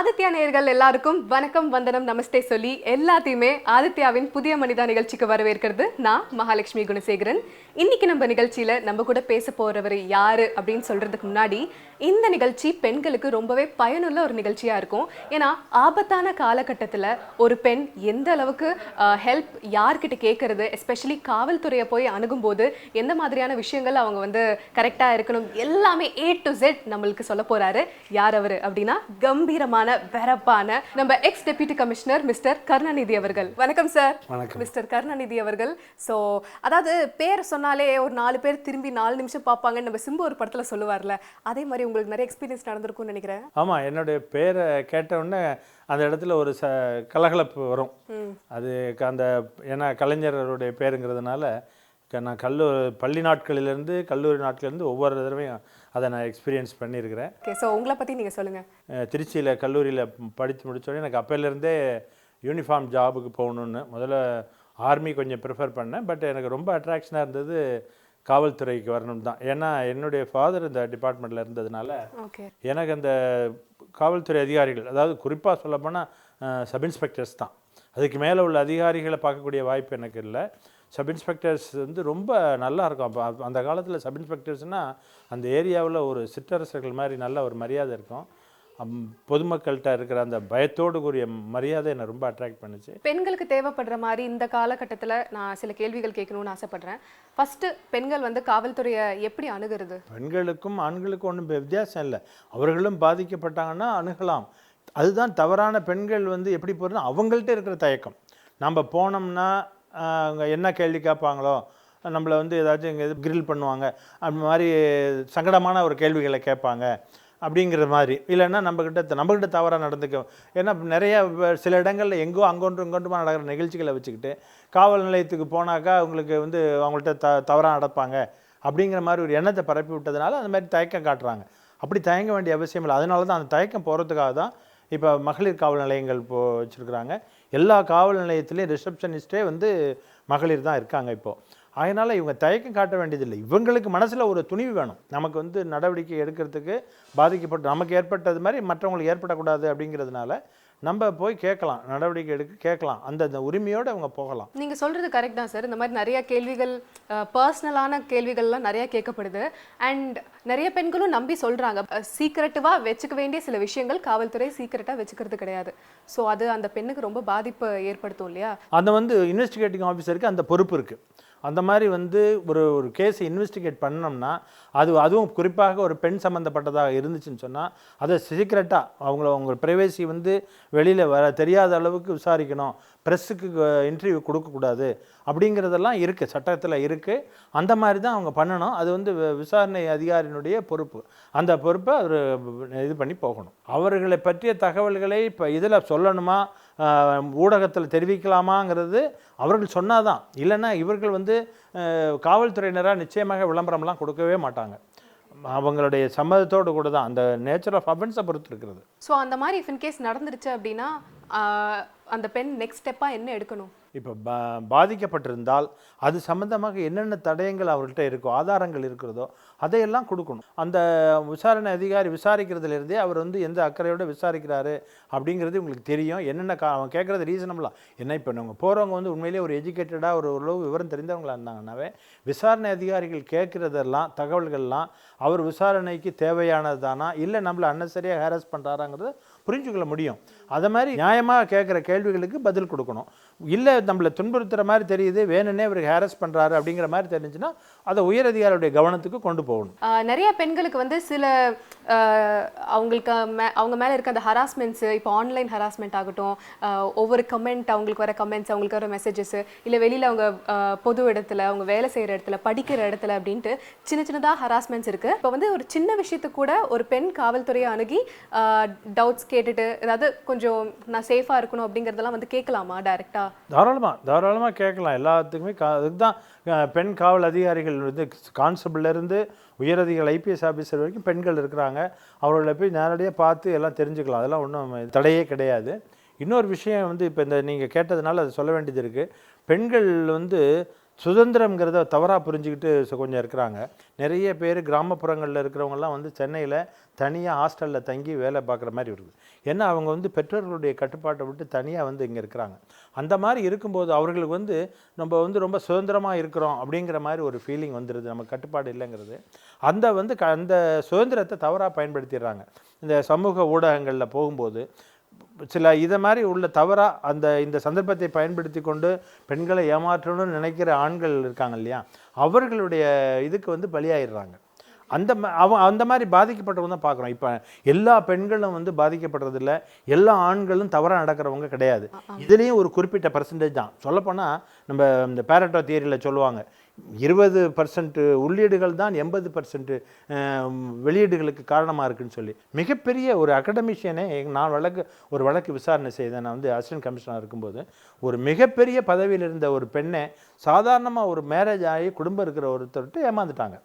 ஆதித்யா நேயர்கள் எல்லாருக்கும் வணக்கம் வந்தனம் நமஸ்தே சொல்லி எல்லாத்தையுமே ஆதித்யாவின் புதிய மனிதா நிகழ்ச்சிக்கு வரவேற்கிறது நான் மகாலட்சுமி குணசேகரன். இன்னைக்கு நம்ம நிகழ்ச்சியில நம்ம கூட பேச போறவர் யாரு அப்படின்னு சொல்றதுக்கு முன்னாடி இந்த நிகழ்ச்சி பெண்களுக்கு ரொம்பவே பயனுள்ள ஒரு நிகழ்ச்சியா இருக்கும். ஏன்னா ஆபத்தான காலகட்டத்துல ஒரு பெண் எந்த அளவுக்கு ஹெல்ப் யார்கிட்ட கேட்கறது எஸ்பெஷலி காவல்துறையை போய் அணுகும்போது எந்த மாதிரியான விஷயங்கள் அவங்க வந்து கரெக்டா இருக்கணும் எல்லாமே ஏ டு செட் நம்மளுக்கு சொல்ல போறாரு. யார் அவரு அப்படின்னா கம்பீரமான வெறப்பான நம்ம ex deputy commissioner mister Karunanidhi அவர்கள். வணக்கம் சார் வணக்கம். மிஸ்டர் கருணாநிதி அவர்கள். ஸோ அதாவது பேர் சொன்னாலே ஒரு நாலு பேர் திரும்பி நாலு நிமிஷம் பார்ப்பாங்கன்னு நம்ம சிம்பு ஒரு படத்துல சொல்லுவார்ல அதே மாதிரி உங்களுக்கு நிறைய எக்ஸ்பீரியன்ஸ் நடந்திருக்கும்னு நினைக்கிறேன். ஆமாம் என்னுடைய பேரை கேட்ட உடனே அந்த இடத்துல ஒரு ச கலகலப்பு வரும். அது அந்த ஏன்னா கலைஞருடைய பேருங்கிறதுனால நான் கல்லூரி பள்ளி நாட்களிலிருந்து கல்லூரி நாட்களிலிருந்து ஒவ்வொரு தடவையும் அதை நான் எக்ஸ்பீரியன்ஸ் பண்ணியிருக்கிறேன். ஓகே ஸோ உங்களை பத்தி நீங்க சொல்லுங்க. திருச்சியில் கல்லூரியில் படித்து முடிச்சோடனே எனக்கு அப்போலேருந்தே யூனிஃபார்ம் ஜாபுக்கு போகணுன்னு முதல்ல ஆர்மி கொஞ்சம் ப்ரிஃபர் பண்ணேன். பட் எனக்கு ரொம்ப அட்ராக்ஷனாக இருந்தது காவல்துறைக்கு வரணும் தான். ஏன்னா என்னுடைய ஃபாதர் இந்த டிபார்ட்மெண்ட்டில் இருந்ததுனால ஓகே எனக்கு அந்த காவல்துறை அதிகாரிகள் அதாவது குறிப்பாக சொல்லப்போனால் சப் இன்ஸ்பெக்டர்ஸ் தான். அதுக்கு மேலே உள்ள அதிகாரிகளை பார்க்கக்கூடிய வாய்ப்பு எனக்கு இல்லை. சப் இன்ஸ்பெக்டர்ஸ் வந்து ரொம்ப நல்லா இருக்கும். அப்போ அந்த காலத்தில் சப் இன்ஸ்பெக்டர்ஸ்னால் அந்த ஏரியாவில் ஒரு சிற்றரசர்கள் மாதிரி நல்ல ஒரு மரியாதை இருக்கும். பொதுமக்கள்கிட்ட இருக்கிற அந்த பயத்தோடு கூடிய மரியாதை என்னை ரொம்ப அட்ராக்ட் பண்ணுச்சு. பெண்களுக்கு தேவைப்படுற மாதிரி இந்த காலகட்டத்துல நான் சில கேள்விகள் கேட்கணும்னு ஆசைப்படுறேன். ஃபர்ஸ்ட் பெண்கள் வந்து காவல்துறையை எப்படி அணுகிறது? பெண்களுக்கும் ஆண்களுக்கும் ஒன்றும் வித்தியாசம் இல்லை. அவர்களும் பாதிக்கப்பட்டாங்கன்னா அணுகலாம். அதுதான் தவறான பெண்கள் வந்து எப்படி போகிறதுனா அவங்கள்ட்ட இருக்கிற தயக்கம். நம்ம போனோம்னா அவங்க என்ன கேள்வி கேட்பாங்களோ நம்மளை வந்து ஏதாச்சும் இங்கே கிரில் பண்ணுவாங்க. அந்த மாதிரி சங்கடமான ஒரு கேள்விகளை கேட்பாங்க. அப்படிங்கிற மாதிரி. இல்லைன்னா நம்மக்கிட்ட நம்மக்கிட்ட தவறாக நடந்துக்கும் ஏன்னா நிறைய சில இடங்களில் எங்கோ அங்கொன்று இங்கொன்றுமா நடக்கிற நிகழ்ச்சிகளை வச்சுக்கிட்டு காவல் நிலையத்துக்கு போனாக்கா அவங்களுக்கு வந்து அவங்கள்ட்ட த தவறாக நடப்பாங்க. அப்படிங்கிற மாதிரி ஒரு எண்ணத்தை பரப்பி விட்டதுனால அந்த மாதிரி தயக்கம் காட்டுறாங்க. அப்படி தயங்க வேண்டிய அவசியம் இல்லை. அதனால தான் அந்த தயக்கம் போகிறதுக்காக தான் இப்போ மகளிர் காவல் நிலையங்கள் இப்போ வச்சுருக்குறாங்க. எல்லா காவல் நிலையத்துலேயும் ரிசப்ஷனிஸ்டே வந்து மகளிர் தான் இருக்காங்க இப்போது அதனால் இவங்க தயக்கம் காட்ட வேண்டியதில்லை. இவங்களுக்கு மனசில் ஒரு துணிவு வேணும். நமக்கு வந்து நடவடிக்கை எடுக்கிறதுக்கு பாதிக்கப்பட்டு நமக்கு ஏற்பட்டது மாதிரி மற்றவங்களுக்கு ஏற்படக்கூடாது அப்படிங்கிறதுனால நம்ம போய் கேட்கலாம் நடவடிக்கை எடுக்க கேட்கலாம். அந்த அந்த உரிமையோடு அவங்க போகலாம். நீங்க சொல்றது கரெக்ட் தான் சார் இந்த மாதிரி நிறைய கேள்விகள் பர்சனலான கேள்விகள்லாம் நிறைய கேட்கப்படுது. அண்ட் நிறைய பெண்களும் நம்பி சொல்றாங்க. சீக்கிரட்டிவா வச்சுக்க வேண்டிய சில விஷயங்கள் காவல்துறை சீக்கிரட்டா வச்சுக்கிறது கிடையாது. ஸோ அது அந்த பெண்ணுக்கு ரொம்ப பாதிப்பு ஏற்படுத்தும் இல்லையா? அந்த வந்து இன்வெஸ்டிகேட்டிங் ஆஃபீஸருக்கு அந்த பொறுப்பு இருக்குது அந்த மாதிரி வந்து ஒரு ஒரு கேஸை இன்வெஸ்டிகேட் பண்ணோம்னா அது அதுவும் குறிப்பாக ஒரு பெண் சம்மந்தப்பட்டதாக இருந்துச்சுன்னு சொன்னால் அதை சீக்கிரட்டாக அவங்கள அவங்க ப்ரைவேசி வந்து வெளியில் வர தெரியாத அளவுக்கு விசாரிக்கணும். ப்ரெஸ்ஸுக்கு இன்டர்வியூ கொடுக்கக்கூடாது அப்படிங்கிறதெல்லாம் இருக்குது சட்டத்தில் இருக்குது அந்த மாதிரி தான் அவங்க பண்ணணும். அது வந்து வி- விசாரணை அதிகாரியினுடைய பொறுப்பு. அந்த பொறுப்பை அவர் இது பண்ணி போகணும். அவர்களை பற்றிய தகவல்களை இப்போ இதில் சொல்லணுமா? ஊடகத்தில் தெரிவிக்கலாமாங்கிறது அவர்கள் சொன்னாதான். இல்லைன்னா இவர்கள் வந்து காவல்துறையினராக நிச்சயமாக விளம்பரம்லாம் கொடுக்கவே மாட்டாங்க. அவங்களுடைய சம்மதத்தோடு கூட தான் அந்த நேச்சர் ஆஃப் அஃபென்ஸை பொறுத்து இருக்கிறது ஸோ அந்த மாதிரி இஃப் இன் கேஸ் நடந்துருச்சு அப்படின்னா அந்த பெண் நெக்ஸ்ட் ஸ்டெப்பாக என்ன எடுக்கணும்? இப்போ பா பாதிக்கப்பட்டிருந்தால் அது சம்பந்தமாக என்னென்ன தடயங்கள் அவர்கிட்ட இருக்கோ ஆதாரங்கள் இருக்கிறதோ அதையெல்லாம் கொடுக்கணும். அந்த விசாரணை அதிகாரி விசாரிக்கிறதுலேருந்தே அவர் வந்து எந்த அக்கறையோடு விசாரிக்கிறாரு அப்படிங்கிறது உங்களுக்கு தெரியும். என்னென்ன கா அவன் கேட்குறது ரீசனபிளாக என்ன இப்போ நம்ம போகிறவங்க வந்து உண்மையிலேயே ஒரு எஜுகேட்டடாக ஒரு ஓரளவு விவரம் தெரிந்தவங்களாக இருந்தாங்கன்னாவே விசாரணை அதிகாரிகள் கேட்குறதெல்லாம் தகவல்கள்லாம் அவர் விசாரணைக்கு தேவையானது தானா இல்லை நம்மளை அன்னசரியாக ஹேரஸ் பண்ணுறாராங்கிறத புரிஞ்சுக்கொள்ள முடியும். அதை மாதிரி நியாயமாக கேட்குற கேள்விகளுக்கு பதில் கொடுக்கணும். இல்லை நம்மளை துன்புறுத்துகிற மாதிரி தெரியுது வேணும்னே இவருக்கு ஹேரஸ் பண்ணுறாரு அப்படிங்கிற மாதிரி தெரிஞ்சுன்னா அதை உயரதிகாரியுடைய கவனத்துக்கு கொண்டு போகணும். நிறைய பெண்களுக்கு வந்து சில அவங்களுக்கு மே- அவங்க மேலே இருக்க அந்த ஹராஸ்மெண்ட்ஸு இப்போ ஆன்லைன் ஹராஸ்மெண்ட் ஆகட்டும் ஒவ்வொரு கமெண்ட் அவங்களுக்கு வர கமெண்ட்ஸ் அவங்களுக்கு வர மெசேஜஸ் இல்லை வெளியில் அவங்க பொது இடத்துல அவங்க வேலை செய்கிற இடத்துல படிக்கிற இடத்துல அப்படின்ட்டு சின்ன சின்னதாக ஹராஸ்மெண்ட்ஸ் இருக்குது இப்போ வந்து ஒரு சின்ன விஷயத்துக்கு கூட ஒரு பெண் காவல்துறையை அணுகி டவுட்ஸ் கேட்டுட்டு அதாவது கொஞ்சம் கொஞ்சம் நான் சேஃபாக இருக்கணும் அப்படிங்கிறதெல்லாம் வந்து கேட்கலாமா டைரெக்டாக தாராளமாக தாராளமாக கேட்கலாம். எல்லாத்துக்குமே கா அதுக்கு தான் பெண் காவல் அதிகாரிகள் வந்து கான்ஸ்டபிள்லேருந்து உயரதிகாரி ஐபிஎஸ் ஆஃபீஸர் வரைக்கும் பெண்கள் இருக்கிறாங்க. அவர்களை போய் நேரடியாக பார்த்து எல்லாம் தெரிஞ்சுக்கலாம். அதெல்லாம் ஒன்றும் தடையே கிடையாது. இன்னொரு விஷயம் வந்து இப்போ இந்த நீங்கள் கேட்டதுனால அதை சொல்ல வேண்டியது இருக்குது பெண்கள் வந்து சுதந்திரம்ங்கிறத தவறாக புரிஞ்சுக்கிட்டு கொஞ்சம் இருக்கிறாங்க. நிறைய பேர் கிராமப்புறங்களில் இருக்கிறவங்கலாம் வந்து சென்னையில் தனியாக ஹாஸ்டலில் தங்கி வேலை பார்க்குற மாதிரி இருக்குது. ஏன்னா அவங்க வந்து பெற்றோர்களுடைய கட்டுப்பாட்டை விட்டு தனியாக வந்து இங்கே இருக்கிறாங்க. அந்த மாதிரி இருக்கும்போது அவர்களுக்கு வந்து நம்ம வந்து ரொம்ப சுதந்திரமாக இருக்கிறோம் அப்படிங்கிற மாதிரி ஒரு ஃபீலிங் வந்துடுது நம்ம கட்டுப்பாடு இல்லைங்கிறது. அந்த வந்து க அந்த சுதந்திரத்தை தவறாக பயன்படுத்திடுறாங்க. இந்த சமூக ஊடகங்களில் போகும்போது சில இதை மாதிரி உள்ள தவறாக அந்த இந்த சந்தர்ப்பத்தை பயன்படுத்தி கொண்டு பெண்களை ஏமாற்றணும்னு நினைக்கிற ஆண்கள் இருக்காங்க இல்லையா? அவர்களுடைய இதுக்கு வந்து பலியாயிடுறாங்க. அந்த ம- அவ அந்த மாதிரி பாதிக்கப்பட்டவங்க தான் பார்க்குறோம். இப்போ எல்லா பெண்களும் வந்து பாதிக்கப்படுறதில்ல. எல்லா ஆண்களும் தவறாக நடக்கிறவங்க கிடையாது. இதுலேயும் ஒரு குறிப்பிட்ட பர்சன்டேஜ் தான். சொல்லப்போனால் நம்ம இந்த பேரட்டோ தியரியில் சொல்லுவாங்க. இருபது பர்சன்ட் உள்ளீடுகள் தான் எண்பது பர்சன்ட் வெளியீடுகளுக்கு காரணமாக இருக்குன்னு சொல்லி. மிகப்பெரிய ஒரு அகடமிஷியனே நான் வழக்கு ஒரு வழக்கு விசாரணை செய்தேன். நான் வந்து அசிஸ்டன்ட் கமிஷனர் இருக்கும்போது ஒரு மிகப்பெரிய பதவியில் இருந்த ஒரு பெண்ணை சாதாரணமாக ஒரு மேரேஜ் ஆகி குடும்பம் இருக்கிற ஒருத்தர்கிட்ட ஏமாந்துட்டாங்க.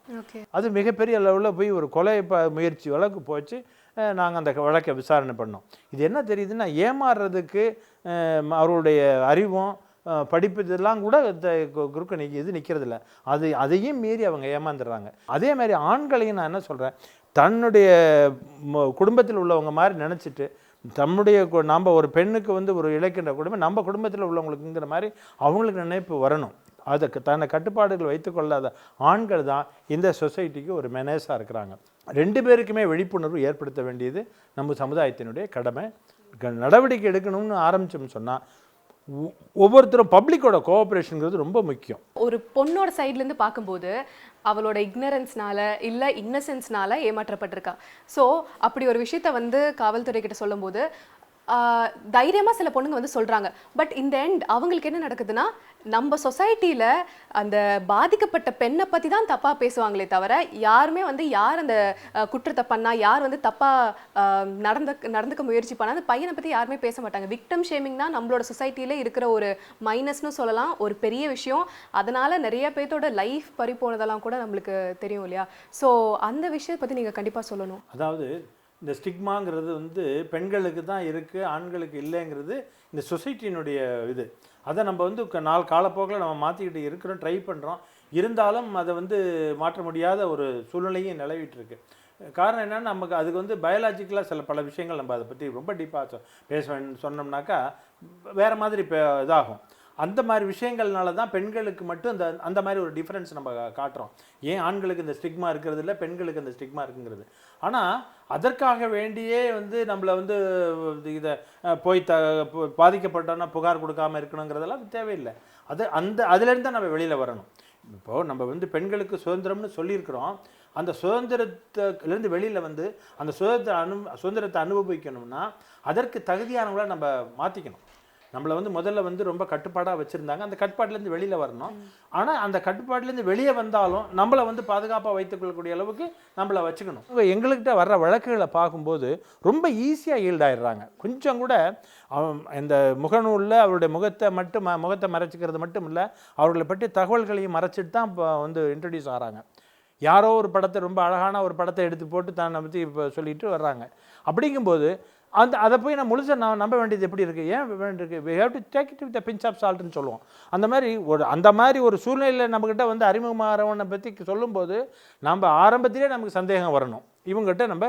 அது மிகப்பெரிய அளவில் போய் ஒரு கொலை ப முயற்சி வழக்கு போச்சு. நாங்கள் அந்த வழக்கை விசாரணை பண்ணோம். இது என்ன தெரியுதுன்னா ஏமாறுறதுக்கு அவருடைய அறிவும் படிப்பு இதெல்லாம் கூட இந்த கு- குறுக்க நிற்க இது நிற்கிறதில்ல அது அதையும் மீறி அவங்க ஏமாந்துடுறாங்க. அதே மாதிரி ஆண்களையும் நான் என்ன சொல்கிறேன் தன்னுடைய ம- குடும்பத்தில் உள்ளவங்க மாதிரி நினச்சிட்டு தம்முடைய நம்ம ஒரு பெண்ணுக்கு வந்து ஒரு இழைக்கின்ற குடும்பம் நம்ம குடும்பத்தில் உள்ளவங்களுக்குங்கிற மாதிரி அவங்களுக்கு நினைப்பு வரணும். அதுக்கு தன்னை கட்டுப்பாடுகள் வைத்துக்கொள்ளாத ஆண்கள் தான் இந்த சொசைட்டிக்கு ஒரு மெனேஸாக இருக்கிறாங்க. ரெண்டு பேருக்குமே விழிப்புணர்வு ஏற்படுத்த வேண்டியது நம்ம சமுதாயத்தினுடைய கடமை. க- நடவடிக்கை எடுக்கணும்னு ஆரம்பித்தோம்னு சொன்னால் ஒவ்வொருத்தரும் பப்ளிக்கோட கோஆப்ரேஷனுங்கிறது ரொம்ப முக்கியம். ஒரு பொண்ணோட சைட்லேருந்து பார்க்கும்போது அவளோட இக்னரன்ஸ்னால இல்லை இன்னசென்ஸ்னால ஏமாற்றப்பட்டிருக்கா. ஸோ அப்படி ஒரு விஷயத்த வந்து காவல்துறை கிட்ட சொல்லும்போது தைரியமாக சில பொண்ணுங்க வந்து சொல்கிறாங்க பட் இந்த எண்ட் அவங்களுக்கு என்ன நடக்குதுன்னா நம்ம சொசைட்டியில் அந்த பாதிக்கப்பட்ட பெண்ணை பற்றி தான் தப்பாக பேசுவாங்களே தவிர யாருமே வந்து யார் அந்த குற்றத்தை பண்ணால் யார் வந்து தப்பாக நடந்த நடந்துக்க முயற்சி பண்ணா அந்த பையனை பற்றி யாருமே பேச மாட்டாங்க. விக்டம் ஷேமிங் தான் நம்மளோட சொசைட்டியில் இருக்கிற ஒரு மைனஸ்னு சொல்லலாம். ஒரு பெரிய விஷயம். அதனால் நிறைய பேர்த்தோட லைஃப் பறி போனதெல்லாம் கூட நம்மளுக்கு தெரியும் இல்லையா? ஸோ அந்த விஷயத்தை பற்றி நீங்கள் கண்டிப்பாக சொல்லணும். அதாவது இந்த ஸ்டிக்மாங்கிறது வந்து பெண்களுக்கு தான் இருக்குது ஆண்களுக்கு இல்லைங்கிறது இந்த சொசைட்டியினுடைய இது. அதை நம்ம வந்து க- நாள் காலப்போக்கில் நம்ம மாற்றிக்கிட்டு இருக்கிறோம் ட்ரை பண்ணுறோம் இருந்தாலும் அதை வந்து மாற்ற முடியாத ஒரு சூழ்நிலையும் நிலவிட்டுருக்கு. காரணம் என்னென்னா நமக்கு அதுக்கு வந்து பயாலாஜிக்கலாக சில பல விஷயங்கள் நம்ம அதை பற்றி ரொம்ப டீப்பாக பேச சொன்னோம்னாக்கா வேறு மாதிரி இப்போ இதாகும். அந்த மாதிரி விஷயங்கள்னால தான் பெண்களுக்கு மட்டும் அந்த அந்த மாதிரி ஒரு டிஃப்ரென்ஸ் நம்ம காட்டுறோம். ஏன் ஆண்களுக்கு இந்த ஸ்டிக்மா இருக்கிறது இல்லை பெண்களுக்கு இந்த ஸ்டிக்மா இருக்குங்கிறது? ஆனால் அதற்காக வேண்டியே வந்து நம்மளை வந்து இதை போய் த பாதிக்கப்பட்டோன்னா புகார் கொடுக்காம இருக்கணுங்கிறதெல்லாம் தேவையில்லை. அது அந்த அதுலேருந்து தான் நம்ம வெளியில் வரணும். இப்போது நம்ம வந்து பெண்களுக்கு சுதந்திரம்னு சொல்லியிருக்கிறோம். அந்த சுதந்திரத்திலேருந்து வெளியில் வந்து அந்த சுதந்திர அனு சுதந்திரத்தை அனுபவிக்கணும்னா அதற்கு தகுதியானவங்கள நம்ம மாற்றிக்கணும் நம்மளை வந்து முதல்ல வந்து ரொம்ப கட்டுப்பாடாக வச்சுருந்தாங்க. அந்த கட்டுப்பாட்டிலேருந்து வெளியில் வரணும். ஆனால் அந்த கட்டுப்பாட்டிலேருந்து வெளியே வந்தாலும் நம்மளை வந்து பாதுகாப்பாக வைத்துக்கொள்ளக்கூடிய அளவுக்கு நம்மளை வச்சுக்கணும். இவங்க எங்கள்கிட்ட வர்ற வழக்குகளை பார்க்கும்போது ரொம்ப ஈஸியாக ஈல்டாயிடுறாங்க கொஞ்சம் கூட இந்த முகநூலில் அவருடைய முகத்தை மட்டும் முகத்தை மறைச்சிக்கிறது மட்டும் இல்லை அவர்களை பற்றி தகவல்களையும் மறைச்சிட்டு தான் இப்போ வந்து இன்ட்ரடியூஸ் ஆகிறாங்க யாரோ ஒரு படத்தை ரொம்ப அழகான ஒரு படத்தை எடுத்து போட்டு தன்னை பற்றி இப்போ சொல்லிட்டு வர்றாங்க. அப்படிங்கும்போது அந்த அதை போய் நான் முழுசாக நான் நம்ப வேண்டியது எப்படி இருக்குது ஏன் வேண்டியிருக்கு we have to take it with pinch of சால்ட்னு சொல்லுவோம். அந்த மாதிரி ஒரு அந்த மாதிரி ஒரு சூழ்நிலையில் நம்மக்கிட்ட வந்து அறிமுகமாகறவனை பற்றி சொல்லும்போது நம்ம ஆரம்பத்திலே நமக்கு சந்தேகம் வரணும். இவங்ககிட்ட நம்ம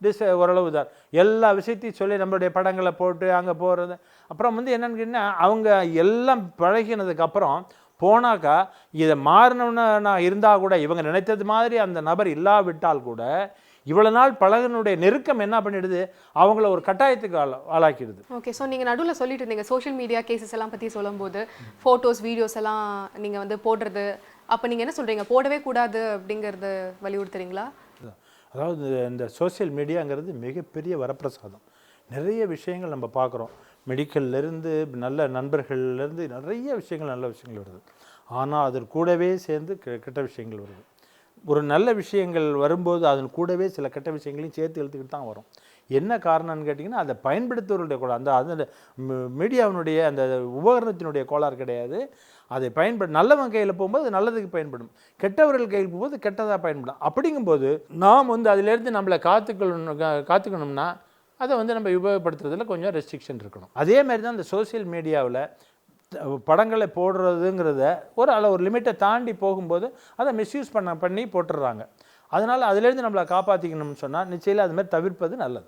டிஸ் ஓரளவு தான். எல்லா விஷயத்தையும் சொல்லி நம்மளுடைய படங்களை போட்டு அங்கே போகிறது அப்புறம் வந்து என்னன்னு கேட்டிங்கன்னா அவங்க எல்லாம் பழகினதுக்கப்புறம் போனாக்கா இதை மாறினவன நான் இருந்தால் கூட இவங்க நினைத்தது மாதிரி அந்த நபர் இல்லாவிட்டால் கூட இவ்வளோ நாள் பழகினுடைய நெருக்கம் என்ன பண்ணிடுது? அவங்கள ஒரு கட்டாயத்துக்கு ஆளா ஆளாக்கிடுது. ஓகே ஸோ நீங்கள் நடுவில் சொல்லிட்டு இருந்தீங்க சோஷியல் மீடியா கேசஸ் எல்லாம் பற்றி சொல்லும்போது ஃபோட்டோஸ் வீடியோஸ் எல்லாம் நீங்கள் வந்து போடுறது அப்போ நீங்கள் என்ன சொல்கிறீங்க போடவே கூடாது அப்படிங்கிறது வலியுறுத்துறீங்களா? அதாவது இந்த சோஷியல் மீடியாங்கிறது மிகப்பெரிய வரப்பிரசாதம். நிறைய விஷயங்கள் நம்ம பார்க்குறோம். மெடிக்கல்லேருந்து நல்ல நண்பர்கள்லேருந்து நிறைய விஷயங்கள் நல்ல விஷயங்கள் வருது. ஆனால் அதன் கூடவே சேர்ந்து கெ- கெட்ட விஷயங்கள் வருது. ஒரு நல்ல விஷயங்கள் வரும்போது அதன் கூடவே சில கெட்ட விஷயங்களையும் சேர்த்து எழுத்துக்கிட்டு தான் வரும். என்ன காரணம்னு கேட்டிங்கன்னா அதை பயன்படுத்துவருடைய கோளாறு அந்த அந்த மீடியாவினுடைய அந்த உபகரணத்தினுடைய கோளாறு கிடையாது. அதை பயன்படு நல்லவன் கையில் போகும்போது அது நல்லதுக்கு பயன்படும். கெட்டவர்கள் கையில் போகும்போது கெட்டதாக பயன்படும். அப்படிங்கும்போது நாம் வந்து அதிலேருந்து நம்மளை காத்துக்கணும் காத்துக்கணும்னா அதை வந்து நம்ம உபயோகப்படுத்துறதுல கொஞ்சம் ரெஸ்ட்ரிக்ஷன் இருக்கணும். அதே மாதிரி தான் இந்த சோஷியல் மீடியாவில் படங்களை போடுறதுங்கிறத ஒரு அளவு ஒரு லிமிட்டை தாண்டி போகும்போது அதை மிஸ்யூஸ் பண்ண பண்ணி போட்டுடுறாங்க. அதனால் அதுலேருந்து நம்மளை காப்பாற்றிக்கணும்னு சொன்னால் நிச்சயம் அது மாதிரி தவிர்ப்பது நல்லது.